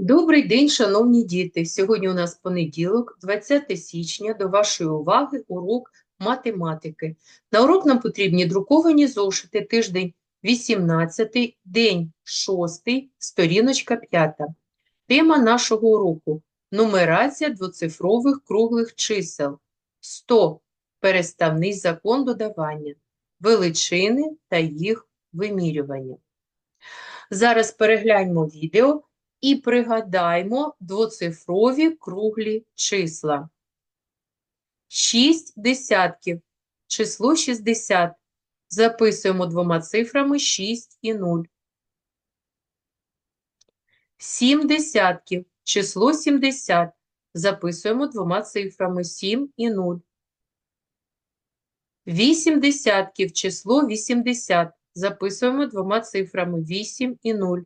Добрий день, шановні діти! Сьогодні у нас понеділок, 20 січня. До вашої уваги урок математики. На урок нам потрібні друковані зошити, тиждень 18, день 6, сторіночка 5. Тема нашого уроку – нумерація двоцифрових круглих чисел. 100 – переставний закон додавання, величини та їх вимірювання. Зараз перегляньмо відео і пригадаймо двоцифрові круглі числа. 6 десятків. Число 60. Записуємо двома цифрами 6 і 0. 7 десятків. Число 70. Записуємо двома цифрами 7 і 0. 8 десятків. Число 80. Записуємо двома цифрами 8 і 0.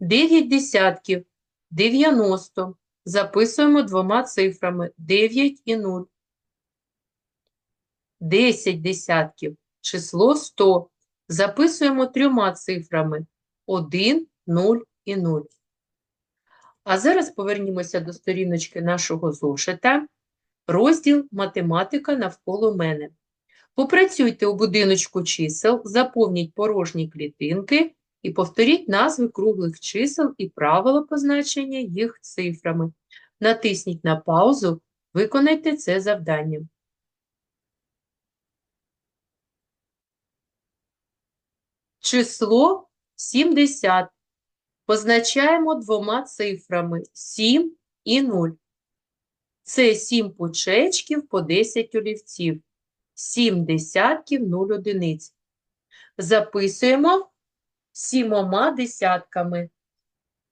9 десятків 90. Записуємо двома цифрами 9 і 0. 10 десятків. Число 100. Записуємо трьома цифрами 1, 0 і 0. А зараз повернімося до сторіночки нашого зошита. Розділ Математика навколо мене. Попрацюйте у будиночку чисел, заповніть порожні клітинки і повторіть назви круглих чисел і правила позначення їх цифрами. Натисніть на паузу, виконайте це завдання. Число 70 позначаємо двома цифрами 7 і 0. Це 7 пучечків по 10 олівців, 7 десятків 0 одиниць. Записуємо сімома десятками.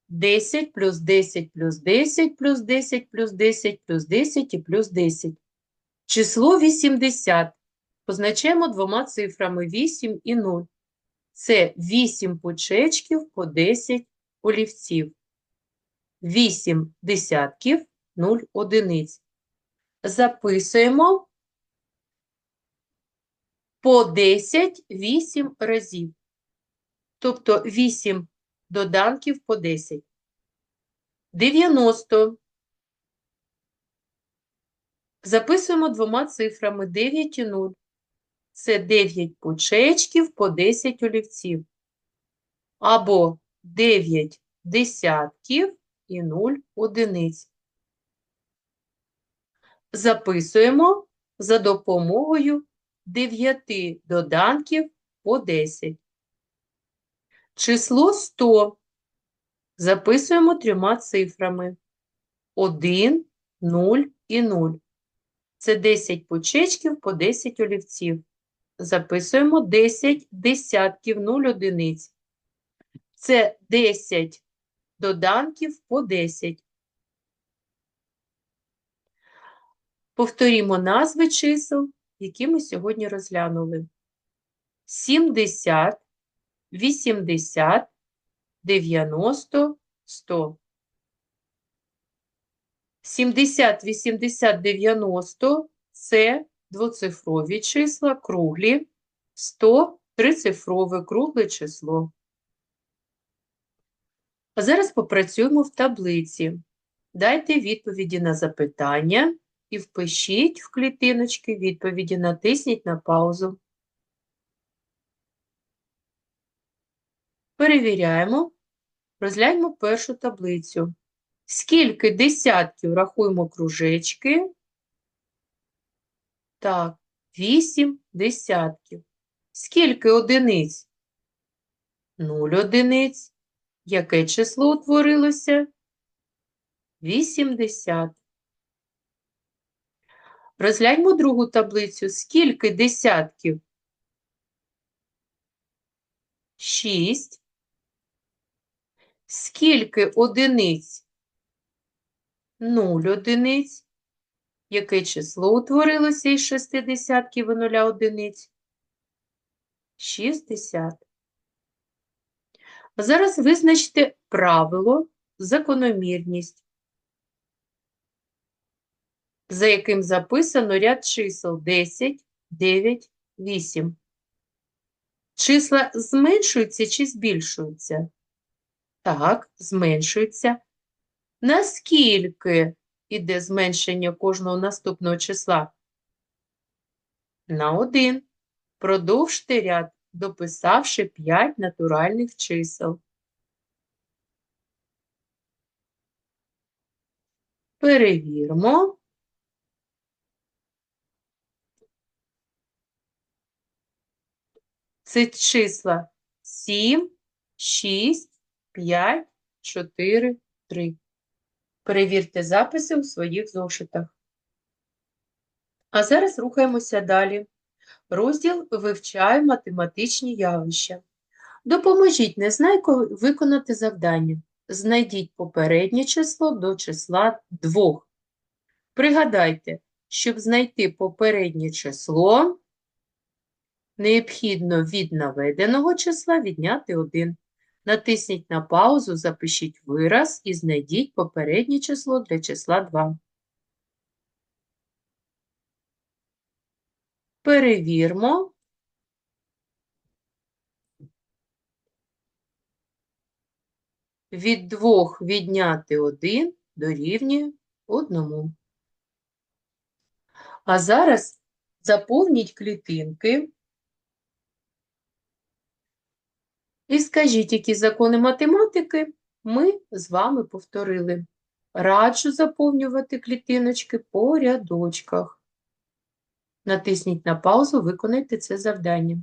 10 плюс 10 плюс 10 плюс 10 плюс 10 плюс 10 і плюс 10. Число 80 позначаємо двома цифрами 8 і 0. Це 8 пучечків по 10 олівців. 8 десятків 0 одиниць. Записуємо по 10 8 разів тобто 8 доданків по 10. 90. Записуємо двома цифрами 9 і 0. Це 9 пучечків по 10 олівців. Або 9 десятків і 0 одиниць. Записуємо за допомогою 9 доданків по 10. Число 100 записуємо трьома цифрами 1, 0 і 0. Це 10 почечків по 10 олівців. Записуємо 10 десятків 0 одиниць. Це 10 доданків по 10. Повторімо назви чисел, які ми сьогодні розглянули. 70 80, 90, 100. 70, 80, 90 – це двоцифрові числа, круглі, 100 – трицифрове кругле число. А зараз попрацюємо в таблиці. Дайте відповіді на запитання і впишіть в клітиночки відповіді, натисніть на паузу. Перевіряємо, розгляньмо першу таблицю. Скільки десятків рахуємо кружечки? Так, 8 десятків. Скільки одиниць? 0 одиниць. Яке число утворилося? 80. Розгляньмо другу таблицю. Скільки десятків? 6. Скільки одиниць? Нуль одиниць. Яке число утворилося із шестидесятків і нуля одиниць? 60. Зараз визначте правило, закономірність, за яким записано ряд чисел 10, 9, 8. Числа зменшуються чи збільшуються? Так, зменшується. Наскільки іде зменшення кожного наступного числа? На 1. Продовжте ряд, дописавши 5 натуральних чисел. Перевіримо. Це числа 7, 6, 5, 4, 3. Перевірте записи у своїх зошитах. А зараз рухаємося далі. Розділ «Вивчаю математичні явища». Допоможіть незнайко виконати завдання. Знайдіть попереднє число до числа 2. Пригадайте, щоб знайти попереднє число, необхідно від наведеного числа відняти 1. Натисніть на паузу, запишіть вираз і знайдіть попереднє число для числа 2. Перевірмо. Від 2 відняти 1 дорівнює 1. А зараз заповніть клітинки і скажіть, які закони математики ми з вами повторили. Раджу заповнювати клітиночки по рядочках. Натисніть на паузу, виконайте це завдання.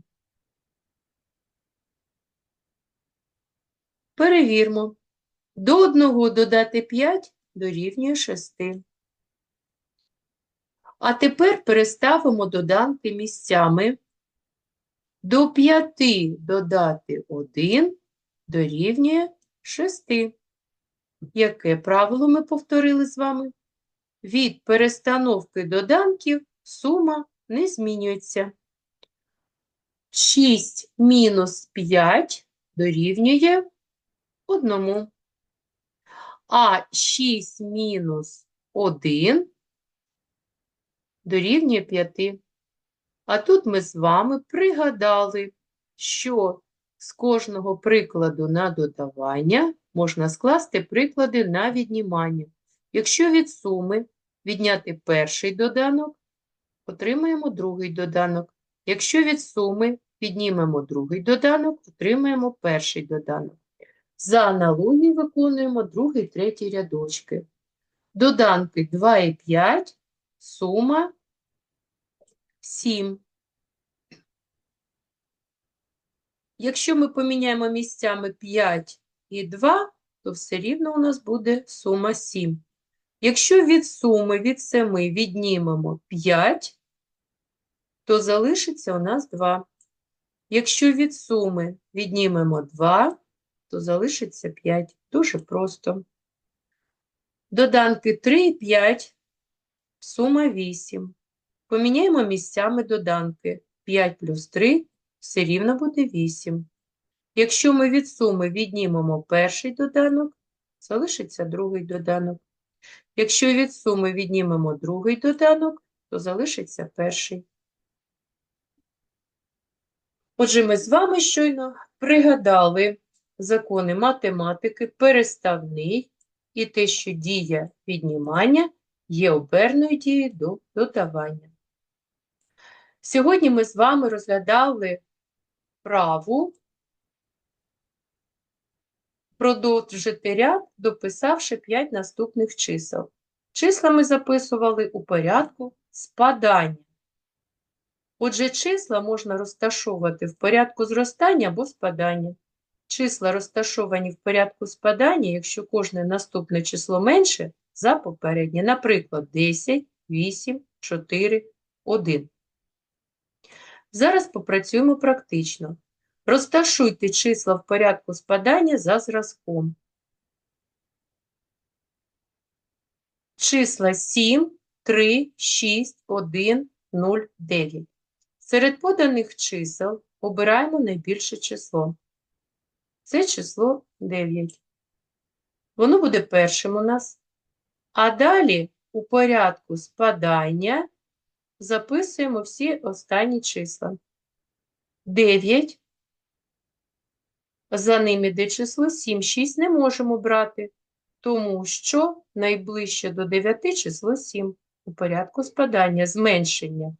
Перевірмо. До 1 додати 5 дорівнює 6. А тепер переставимо доданки місцями. До 5 додати 1 дорівнює 6. Яке правило ми повторили з вами? Від перестановки доданків сума не змінюється. 6 мінус 5 дорівнює 1. А 6 мінус 1 дорівнює 5. А тут ми з вами пригадали, що з кожного прикладу на додавання можна скласти приклади на віднімання. Якщо від суми відняти перший доданок, отримаємо другий доданок. Якщо від суми піднімемо другий доданок, отримаємо перший доданок. За аналогією виконуємо другий, третій рядочки. Доданки 2 і 5, сума 7. Якщо ми поміняємо місцями 5 і 2, то все рівно у нас буде сума 7. Якщо від суми від 7 віднімемо 5, то залишиться у нас 2. Якщо від суми віднімемо 2, то залишиться 5. Дуже просто. Доданки 3 і 5, сума 8. Поміняємо місцями доданки. 5 плюс 3 все рівно буде 8. Якщо ми від суми віднімемо перший доданок, залишиться другий доданок. Якщо від суми віднімемо другий доданок, то залишиться перший. Отже, ми з вами щойно пригадали закони математики, переставний і те, що дія віднімання є оберною дією до додавання. Сьогодні ми з вами розглядали праву продовжити ряд, дописавши 5 наступних чисел. Числа ми записували у порядку спадання. Отже, числа можна розташовувати в порядку зростання або спадання. Числа розташовані в порядку спадання, якщо кожне наступне число менше за попереднє, наприклад, 10, 8, 4, 1. Зараз попрацюємо практично. Розташуйте числа в порядку спадання за зразком. Числа 7, 3, 6, 1, 0, 9. Серед поданих чисел обираємо найбільше число. Це число 9. Воно буде першим у нас. А далі у порядку спадання записуємо всі останні числа. 9, За ним іде число 7, 6 не можемо брати, тому що найближче до 9 число 7 у порядку спадання, зменшення.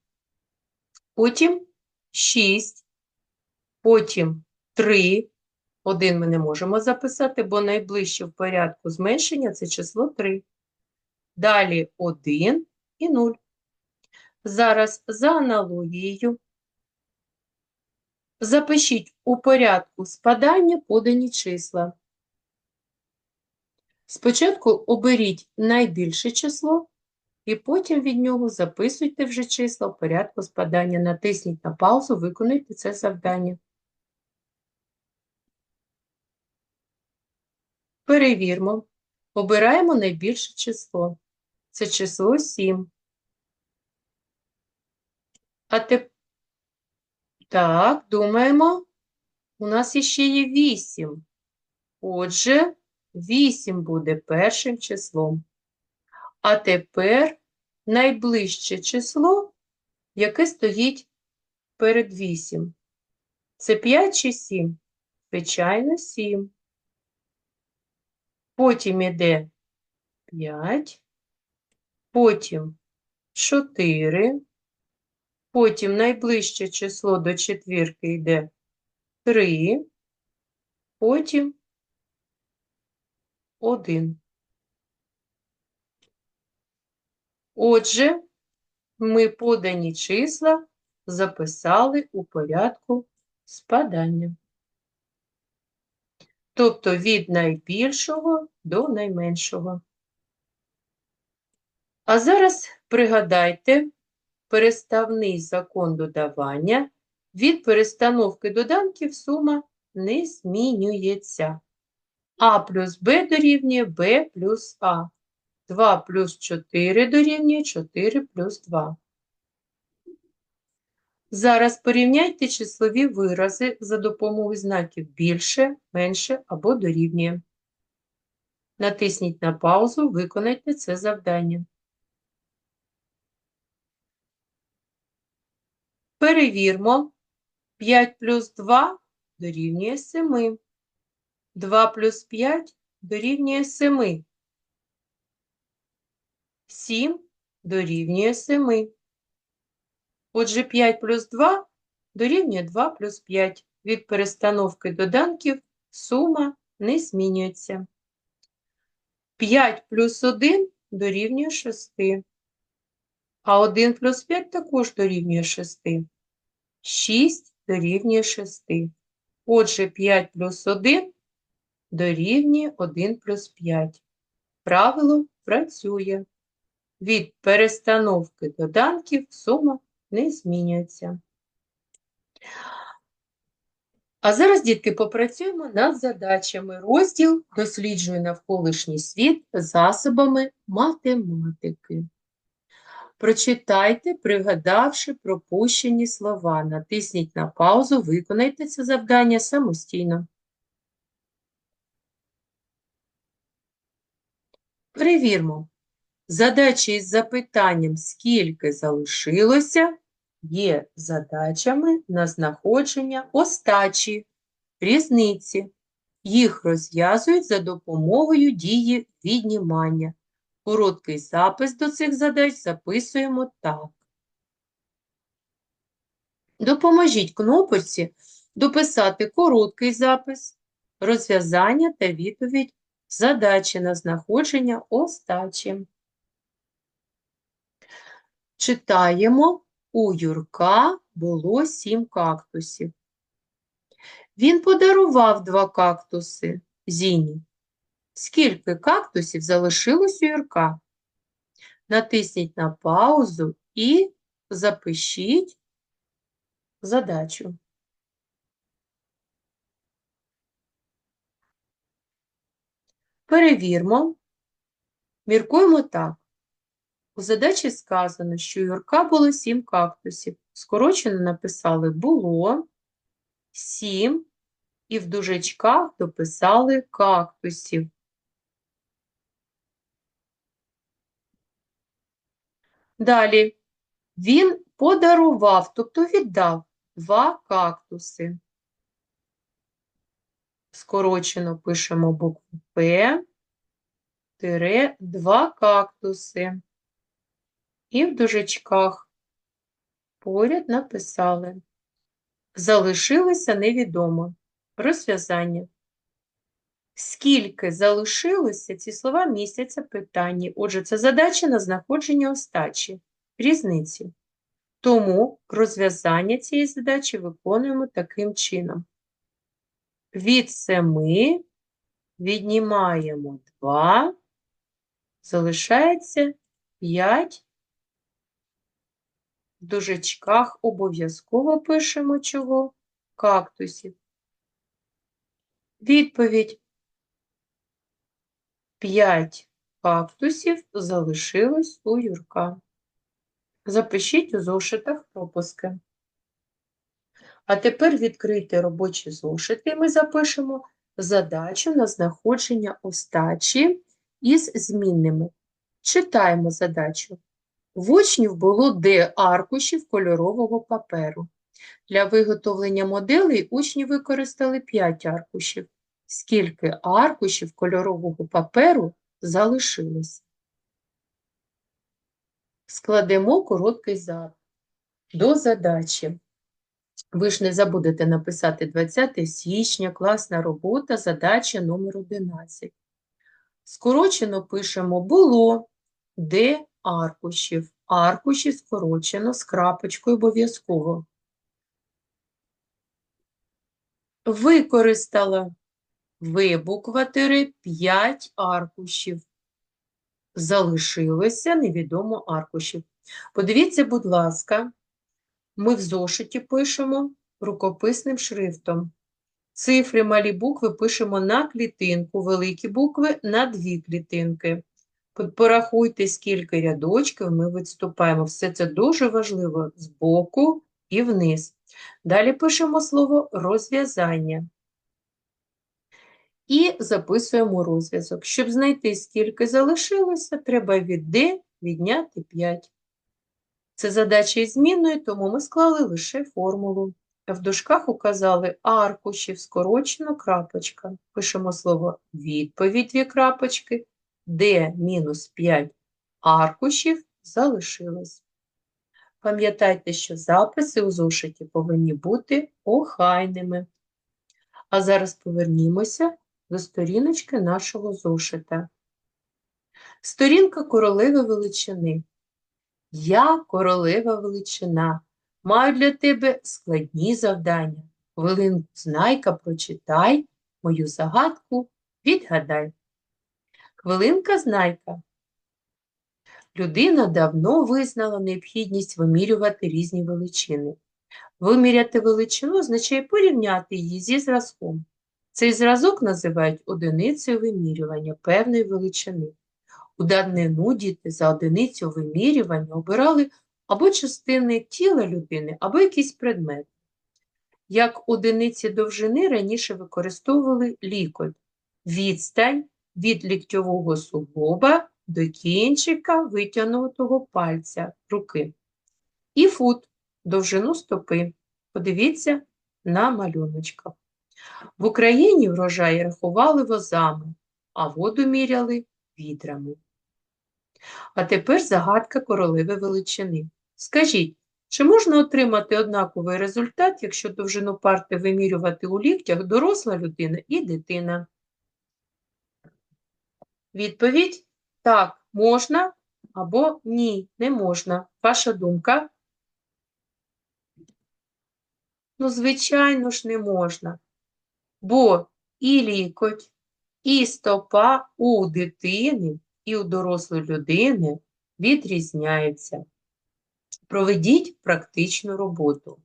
Потім 6, потім 3. Один ми не можемо записати, бо найближче в порядку зменшення це число 3. Далі 1 і 0. Зараз за аналогією запишіть у порядку спадання подані числа. Спочатку оберіть найбільше число, і потім від нього записуйте вже числа в порядку спадання. Натисніть на паузу, виконуйте це завдання. Перевірмо. Обираємо найбільше число. Це число 7. А тепер, так, думаємо, у нас іще є 8. Отже, 8 буде першим числом. А тепер найближче число, яке стоїть перед 8. Це 5 чи 7? Звичайно, 7. Потім іде 5, потім 4, потім найближче число до четвірки йде 3, потім 1. Отже, ми подані числа записали у порядку спадання. Тобто від найбільшого до найменшого. А зараз пригадайте переставний закон додавання. Від перестановки доданків сума не змінюється. А плюс Б дорівнює Б плюс А. 2 плюс 4 дорівнює 4 плюс 2. Зараз порівняйте числові вирази за допомогою знаків більше, менше або дорівнює. Натисніть на паузу, виконайте це завдання. Перевірмо. 5 плюс 2 дорівнює 7. 2 плюс 5 дорівнює 7. 7 дорівнює 7. Отже, 5 плюс 2 дорівнює 2 плюс 5. Від перестановки доданків сума не змінюється. 5 плюс 1 дорівнює 6. А 1 плюс 5 також дорівнює 6. 6 дорівнює 6. Отже, 5 плюс 1 дорівнює 1 плюс 5. Правило працює. Від перестановки доданків сума не змінюється. А зараз, дітки, попрацюємо над задачами. Розділ досліджує навколишній світ засобами математики. Прочитайте, пригадавши пропущені слова. Натисніть на паузу, виконайте це завдання самостійно. Перевірмо. Задачі із запитанням «Скільки залишилося?» є задачами на знаходження остачі, різниці. Їх розв'язують за допомогою дії віднімання. Короткий запис до цих задач записуємо так. Допоможіть кнопочці дописати короткий запис, розв'язання та відповідь задачі на знаходження остачі. Читаємо, у Юрка було сім кактусів. Він подарував два кактуси Зіні. Скільки кактусів залишилось у Юрка? Натисніть на паузу і запишіть задачу. Перевірмо. Міркуємо так. У задачі сказано, що у Юрка було сім кактусів. Скорочено написали було сім, і в дужечках дописали кактусів. Далі він подарував, тобто віддав два кактуси. Скорочено пишемо букву П, тире, два кактуси. І в дужечках поряд написали. Залишилося невідомо. Розв'язання. Скільки залишилося, ці слова містяться в питанні. Отже, це задача на знаходження остачі, різниці. Тому розв'язання цієї задачі виконуємо таким чином. Від 7 віднімаємо 2, залишається 5. В дужечках обов'язково пишемо чого? Кактусів. Відповідь. 5 кактусів залишилось у Юрка. Запишіть у зошитах пропуски. А тепер відкрийте робочі зошити, і ми запишемо задачу на знаходження остачі із змінними. Читаємо задачу. В учнів було Д аркушів кольорового паперу. Для виготовлення моделей учні використали 5 аркушів. Скільки аркушів кольорового паперу залишилось? Складемо короткий запит до задачі. Ви ж не забудете написати 20 січня, класна робота, задача номер 11. Скорочено пишемо було, де аркушів. Аркуші скорочено з крапочкою обов'язково. Використала вибукватири 5 аркушів. Залишилося невідомо аркушів. Подивіться, будь ласка, ми в зошиті пишемо рукописним шрифтом. Цифри малі букви пишемо на клітинку, великі букви на дві клітинки. Порахуйте, скільки рядочків ми відступаємо. Все це дуже важливо з боку і вниз. Далі пишемо слово розв'язання. І записуємо розв'язок. Щоб знайти, скільки залишилося, треба від D відняти 5. Це задача із змінною, тому ми склали лише формулу. В дужках указали аркушів, скорочено крапочка. Пишемо слово відповідь дві крапочки, D мінус 5 аркушів залишилось. Пам'ятайте, що записи у зошиті повинні бути охайними. А зараз повернімося до сторіночки нашого зошита. Сторінка королеви величини. Я королева величина. Маю для тебе складні завдання. Хвилинку знайка прочитай, мою загадку відгадай. Хвилинка знайка. Людина давно визнала необхідність вимірювати різні величини. Виміряти величину означає порівняти її зі зразком. Цей зразок називають одиницею вимірювання певної величини. У данину діти за одиницю вимірювання обирали або частини тіла людини, або якийсь предмет. Як одиниці довжини раніше використовували лікоть, відстань від ліктьового суглоба до кінчика витягнутого пальця руки. І фут довжину стопи. Подивіться на малюночках. В Україні врожай рахували возами, а воду міряли відрами. А тепер загадка королеви величини. Скажіть, чи можна отримати однаковий результат, якщо довжину парти вимірювати у ліктях доросла людина і дитина? Відповідь так, можна або ні, не можна. Ваша думка? Ну, звичайно ж, не можна. Бо і лікоть, і стопа у дитини, і у дорослої людини відрізняються. Проведіть практичну роботу.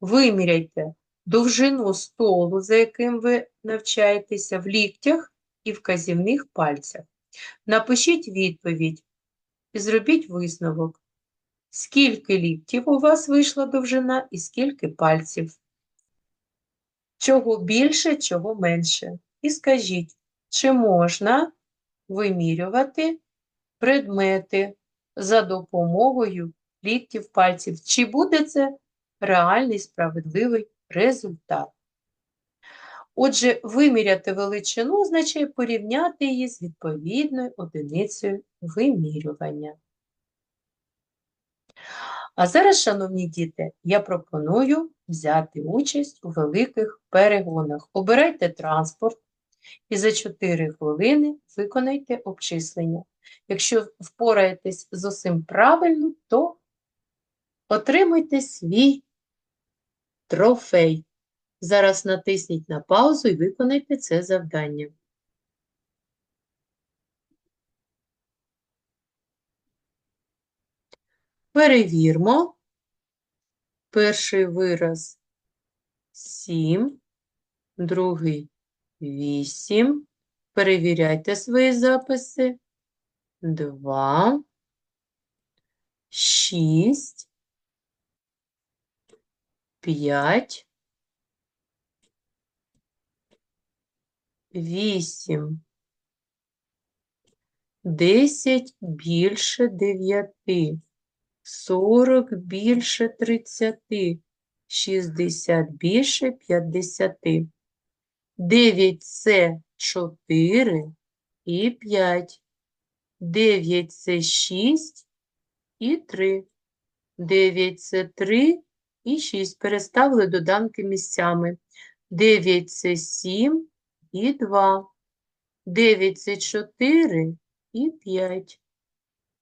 Виміряйте довжину столу, за яким ви навчаєтеся в ліктях і вказівних пальцях. Напишіть відповідь і зробіть висновок. Скільки ліктів у вас вийшла довжина і скільки пальців? Чого більше, чого менше. І скажіть, чи можна вимірювати предмети за допомогою ліктів пальців? Чи буде це реальний справедливий результат? Отже, виміряти величину означає порівняти її з відповідною одиницею вимірювання. А зараз, шановні діти, я пропоную взяти участь у великих перегонах. Обирайте транспорт і за 4 хвилини виконайте обчислення. Якщо впораєтесь з усім правильно, то отримуйте свій трофей. Зараз натисніть на паузу і виконайте це завдання. Перевірмо. Перший вираз 7, другий 8. Перевіряйте свої записи. 2, 6, 5, 8, 10 більше 9, 40 більше 30, 60 більше 50. 9 це 4 і 5. 9 це 6 і 3. 9 це 3 і 6. Переставили доданки місцями. 9 це 7 і 2. 9 це 4 і 5.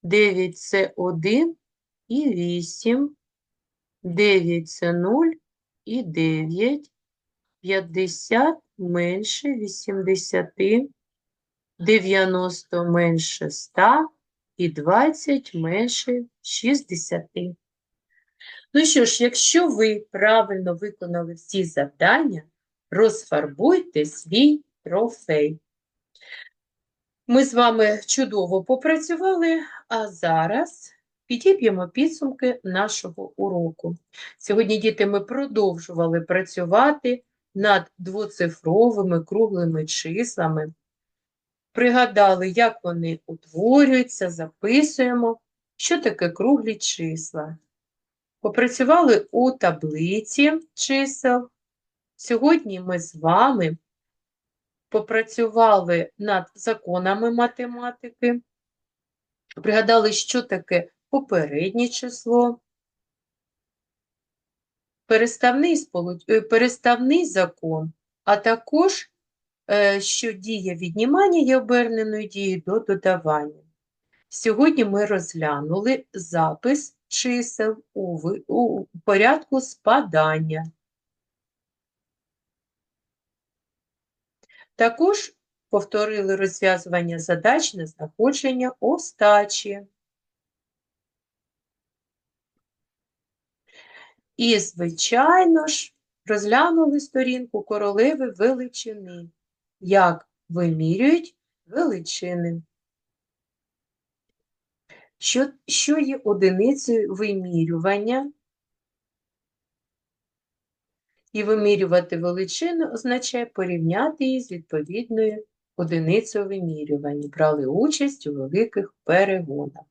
9 це 1 і 8. 9 це 0 і 9. 50 менше 80, 90 менше 100 і 20 менше 60. Ну що ж, якщо ви правильно виконали всі завдання, розфарбуйте свій трофей. Ми з вами чудово попрацювали, а зараз підіб'ємо підсумки нашого уроку. Сьогодні, діти, ми продовжували працювати над двоцифровими круглими числами. Пригадали, як вони утворюються, записуємо, що таке круглі числа. Попрацювали у таблиці чисел. Сьогодні ми з вами попрацювали над законами математики, пригадали, що таке попереднє число, переставний, сполуч... е, переставний закон, а також, е, що дія віднімання є оберненою дією до додавання. Сьогодні ми розглянули запис чисел у, у порядку спадання. Також повторили розв'язування задач на знаходження остачі. І, звичайно ж, розглянули сторінку королеви величини, як вимірюють величини. Що, що є одиницею вимірювання? І вимірювати величину означає порівняти її з відповідною одиницею вимірювання. Брали участь у великих перегонах.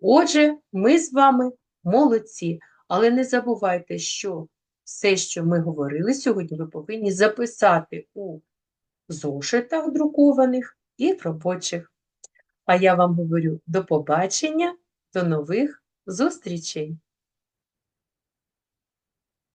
Отже, ми з вами молодці, але не забувайте, що все, що ми говорили сьогодні, ви повинні записати у зошитах друкованих і робочих. А я вам говорю до побачення, до нових зустрічей!